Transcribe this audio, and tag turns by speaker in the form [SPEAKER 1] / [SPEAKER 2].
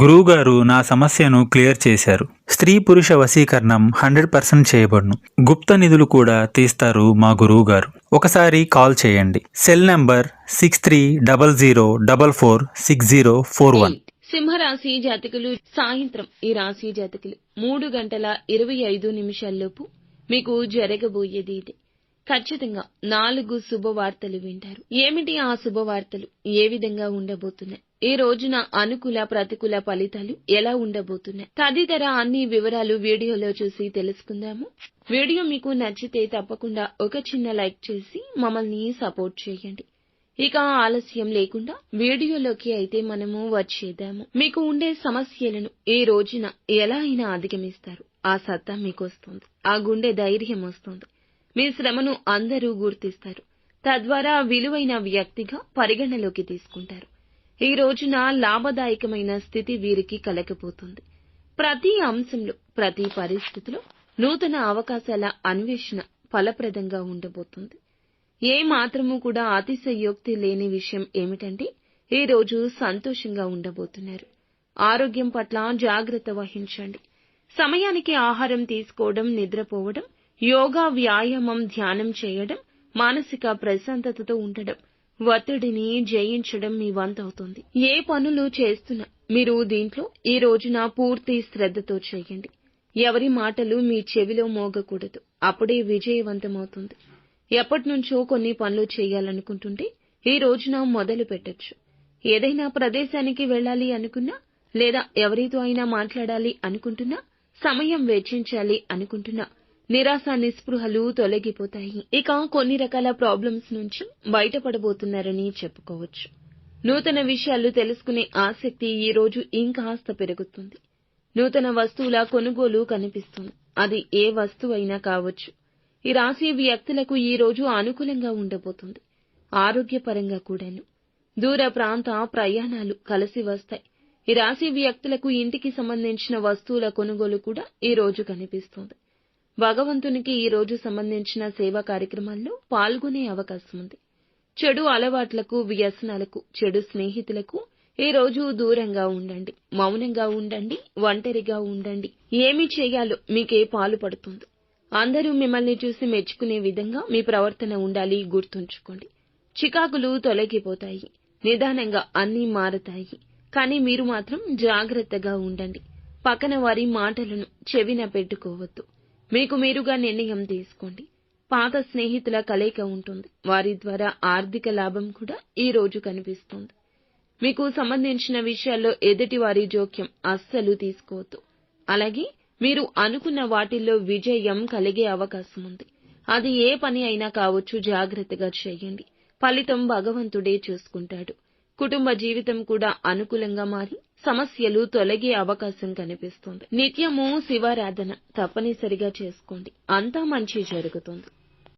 [SPEAKER 1] గురువుగారు నా సమస్యను క్లియర్ చేశారు. స్త్రీ పురుష వశీకరణం హండ్రెడ్ పర్సెంట్ చేయబడును. గుప్త నిధులు కూడా తీస్తారు మా గురువుగారు. ఒకసారి కాల్ చేయండి. Cell number six three double zero double four six zero four one.
[SPEAKER 2] సింహరాశి జాతకులు సాయంత్రం ఈ రాశి జాతకులు మూడు గంటల ఇరవై ఐదు నిమిషాల్లోపు మీకు జరగబోయేది ఇది. ఖచ్చితంగా నాలుగు శుభవార్తలు వింటారు. ఏమిటి ఆ శుభవార్తలు? ఏ విధంగా ఉండబోతున్నాయి? ఈ రోజున అనుకూల ప్రతికూల ఫలితాలు ఎలా ఉండబోతున్నాయి? తదితర అన్ని వివరాలు వీడియోలో చూసి తెలుసుకుందాము. వీడియో మీకు నచ్చితే తప్పకుండా ఒక చిన్న లైక్ చేసి మమ్మల్ని సపోర్ట్ చేయండి. ఇక ఆలస్యం లేకుండా వీడియోలోకి అయితే మనము వచ్చేద్దాము. మీకు ఉండే సమస్యలను ఈ రోజున ఎలా అయినా అధిగమిస్తారు. ఆ సత్తా మీకు వస్తుంది ఆ గుండె ధైర్యం వస్తుంది. మీ శ్రమను అందరూ గుర్తిస్తారు. తద్వారా విలువైన వ్యక్తిగా పరిగణలోకి తీసుకుంటారు. ఈ రోజున లాభదాయకమైన స్థితి వీరికి కలగబోతుంది. ప్రతి అంశంలో ప్రతి పరిస్థితిలో నూతన అవకాశాల అన్వేషణ ఫలప్రదంగా ఉండబోతుంది. ఏ మాత్రము కూడా అతిశయోక్తి లేని విషయం ఏమిటంటే ఈ రోజు సంతోషంగా ఉండబోతున్నారు. ఆరోగ్యం పట్ల జాగ్రత్త వహించండి. సమయానికి ఆహారం తీసుకోవడం నిద్రపోవడం యోగా వ్యాయామం ధ్యానం చేయడం మానసిక ప్రశాంతతతో ఉండడం ఒత్తిడిని జయించడం మీ వంతవుతుంది. ఏ పనులు చేస్తున్నా మీరు దీంట్లో ఈ రోజున పూర్తి శ్రద్ధతో చేయండి. ఎవరి మాటలు మీ చెవిలో మోగకూడదు. అప్పుడే విజయవంతమవుతుంది. ఎప్పటినుంచో కొన్ని పనులు చేయాలనుకుంటుంటే ఈ రోజున మొదలు పెట్టొచ్చు. ఏదైనా ప్రదేశానికి వెళ్ళాలి అనుకున్నా లేదా ఎవరితో అయినా మాట్లాడాలి అనుకుంటున్నా సమయం వెచ్చించాలి అనుకుంటున్నా నిరాశ నిస్పృహలు తొలగిపోతాయి. ఇక కొన్ని రకాల ప్రాబ్లమ్స్ నుంచి బయటపడబోతున్నారని చెప్పుకోవచ్చు. నూతన విషయాలు తెలుసుకునే ఆసక్తి ఈ రోజు ఇంకాస్త పెరుగుతుంది. నూతన వస్తువుల కొనుగోలు కనిపిస్తుంది. అది ఏ వస్తువైనా కావచ్చు. ఈ రాశి వ్యక్తులకు ఈ రోజు అనుకూలంగా ఉండబోతుంది. ఆరోగ్యపరంగా కూడాను. దూర ప్రాంత ప్రయాణాలు కలిసి వస్తాయి. ఈ రాశి వ్యక్తులకు ఇంటికి సంబంధించిన వస్తువుల కొనుగోలు కూడా ఈ రోజు కనిపిస్తుంది. భగవంతునికి ఈ రోజు సంబంధించిన సేవా కార్యక్రమాల్లో పాల్గొనే అవకాశం ఉంది. చెడు అలవాట్లకు వ్యసనాలకు చెడు స్నేహితులకు ఈ రోజు దూరంగా ఉండండి మౌనంగా ఉండండి ఒంటరిగా ఉండండి. ఏమి చేయాలో మీకే పాలు పడుతుంది. అందరూ మిమ్మల్ని చూసి మెచ్చుకునే విధంగా మీ ప్రవర్తన ఉండాలి గుర్తుంచుకోండి. చికాకులు తొలగిపోతాయి నిదానంగా అన్నీ మారతాయి కానీ మీరు మాత్రం జాగ్రత్తగా ఉండండి. పక్కన వారి మాటలను చెవిన పెట్టుకోవద్దు. మీకు మీరుగా నిర్ణయం తీసుకోండి. పాత స్నేహితుల కలయిక ఉంటుంది. వారి ద్వారా ఆర్థిక లాభం కూడా ఈ రోజు కనిపిస్తుంది. మీకు సంబంధించిన విషయాల్లో ఎదుటి వారి జోక్యం అస్సలు తీసుకోవద్దు. అలాగే మీరు అనుకున్న వాటిల్లో విజయం కలిగే అవకాశం ఉంది. అది ఏ పని అయినా కావచ్చు జాగ్రత్తగా చేయండి. ఫలితం భగవంతుడే చూసుకుంటాడు. కుటుంబ జీవితం కూడా అనుకూలంగా మారి సమస్యలు తొలగే అవకాశం కనిపిస్తుంది. నిత్యము శివారాధన తప్పనిసరిగా చేసుకోండి. అంతా మంచి జరుగుతుంది.